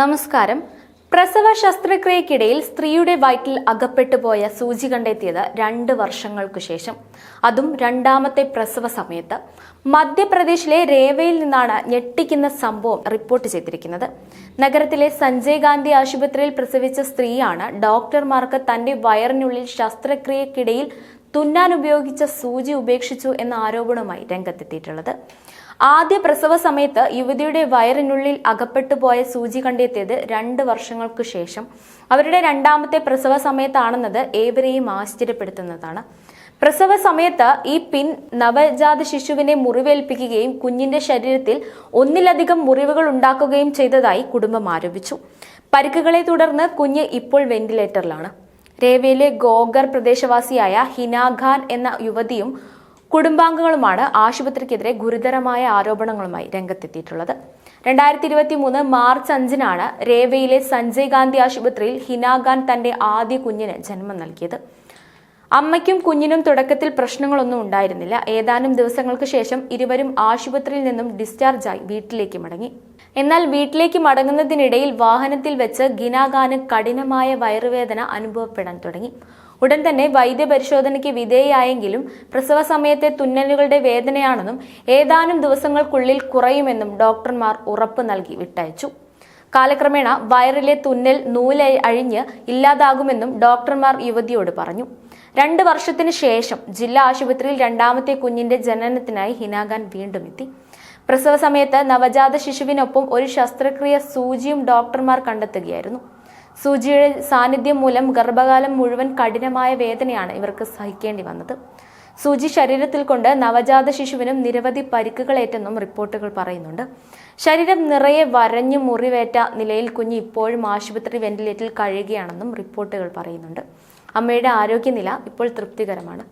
നമസ്കാരം. പ്രസവ ശസ്ത്രക്രിയക്കിടയിൽ സ്ത്രീയുടെ വയറ്റിൽ അകപ്പെട്ടു പോയ സൂചി കണ്ടെത്തിയത് രണ്ട് വർഷങ്ങൾക്കു ശേഷം. അതും രണ്ടാമത്തെ പ്രസവ സമയത്ത്. മധ്യപ്രദേശിലെ രേവയിൽ നിന്നാണ് ഞെട്ടിക്കുന്ന സംഭവം റിപ്പോർട്ട് ചെയ്തിരിക്കുന്നത്. നഗരത്തിലെ സഞ്ജയ് ഗാന്ധി ആശുപത്രിയിൽ പ്രസവിച്ച സ്ത്രീയാണ് ഡോക്ടർമാർക്ക് തന്റെ വയറിനുള്ളിൽ ശസ്ത്രക്രിയക്കിടയിൽ തുന്നാൻ ഉപയോഗിച്ച സൂചി ഉപേക്ഷിച്ചു എന്ന ആരോപണവുമായി രംഗത്തെത്തിയിട്ടുള്ളത്. ആദ്യ പ്രസവ സമയത്ത് യുവതിയുടെ വയറിനുള്ളിൽ അകപ്പെട്ടു പോയ സൂചി കണ്ടെത്തിയത് രണ്ട് വർഷങ്ങൾക്കു ശേഷം. അവരുടെ രണ്ടാമത്തെ പ്രസവ സമയത്താണെന്നത് ഏവരെയും ആശ്ചര്യപ്പെടുത്തുന്നതാണ്. പ്രസവ സമയത്ത് ഈ പിൻ നവജാത ശിശുവിനെ മുറിവേൽപ്പിക്കുകയും കുഞ്ഞിന്റെ ശരീരത്തിൽ ഒന്നിലധികം മുറിവുകൾ ഉണ്ടാക്കുകയും ചെയ്തതായി കുടുംബം ആരോപിച്ചു. പരിക്കുകളെ തുടർന്ന് കുഞ്ഞ് ഇപ്പോൾ വെന്റിലേറ്ററിലാണ്. രേവയിലെ ഗോഗർ പ്രദേശവാസിയായ ഹിന ഖാൻ എന്ന യുവതിയും കുടുംബാംഗങ്ങളുമാണ് ആശുപത്രിക്കെതിരെ ഗുരുതരമായ ആരോപണങ്ങളുമായി രംഗത്തെത്തിയിട്ടുള്ളത്. രണ്ടായിരത്തി ഇരുപത്തി മൂന്ന് മാർച്ച് അഞ്ചിനാണ് രേവയിലെ സഞ്ജയ് ഗാന്ധി ആശുപത്രിയിൽ ഹിന ഖാൻ തന്റെ ആദ്യ കുഞ്ഞിന് ജന്മം നൽകിയത്. അമ്മയ്ക്കും കുഞ്ഞിനും തുടക്കത്തിൽ പ്രശ്നങ്ങളൊന്നും ഉണ്ടായിരുന്നില്ല. ഏതാനും ദിവസങ്ങൾക്ക് ശേഷം ഇരുവരും ആശുപത്രിയിൽ നിന്നും ഡിസ്ചാർജായി വീട്ടിലേക്ക് മടങ്ങി. എന്നാൽ വീട്ടിലേക്ക് മടങ്ങുന്നതിനിടയിൽ വാഹനത്തിൽ വെച്ച് ഗിനാഗാന് കഠിനമായ വയറുവേദന അനുഭവപ്പെടാൻ തുടങ്ങി. ഉടൻ തന്നെ വൈദ്യപരിശോധനയ്ക്ക് വിധേയായെങ്കിലും പ്രസവ സമയത്തെ തുന്നലുകളുടെ വേദനയാണെന്നും ഏതാനും ദിവസങ്ങൾക്കുള്ളിൽ കുറയുമെന്നും ഡോക്ടർമാർ ഉറപ്പ് നൽകി വിട്ടയച്ചു. കാലക്രമേണ വയറിലെ തുന്നൽ നൂലഴിഞ്ഞ് ഇല്ലാതാകുമെന്നും ഡോക്ടർമാർ യുവതിയോട് പറഞ്ഞു. രണ്ട് വർഷത്തിന് ശേഷം ജില്ലാ ആശുപത്രിയിൽ രണ്ടാമത്തെ കുഞ്ഞിന്റെ ജനനത്തിനായി ഹിനാഗാൻ വീണ്ടും എത്തി. പ്രസവ സമയത്ത് നവജാത ശിശുവിനൊപ്പം ഒരു ശസ്ത്രക്രിയ സൂചിയും ഡോക്ടർമാർ കണ്ടെത്തുകയായിരുന്നു. സൂചിയുടെ സാന്നിധ്യം മൂലം ഗർഭകാലം മുഴുവൻ കഠിനമായ വേദനയാണ് ഇവർക്ക് സഹിക്കേണ്ടി വന്നത്. സൂചി ശരീരത്തിൽ കൊണ്ട് നവജാത ശിശുവിനും നിരവധി പരിക്കുകളേറ്റെന്നും റിപ്പോർട്ടുകൾ പറയുന്നുണ്ട്. ശരീരം നിറയെ വരഞ്ഞു മുറിവേറ്റ നിലയിൽ കുഞ്ഞ് ഇപ്പോഴും ആശുപത്രി വെന്റിലേറ്ററിൽ കഴിയുകയാണെന്നും റിപ്പോർട്ടുകൾ പറയുന്നുണ്ട്. അമ്മയുടെ ആരോഗ്യനില ഇപ്പോൾ തൃപ്തികരമാണ്.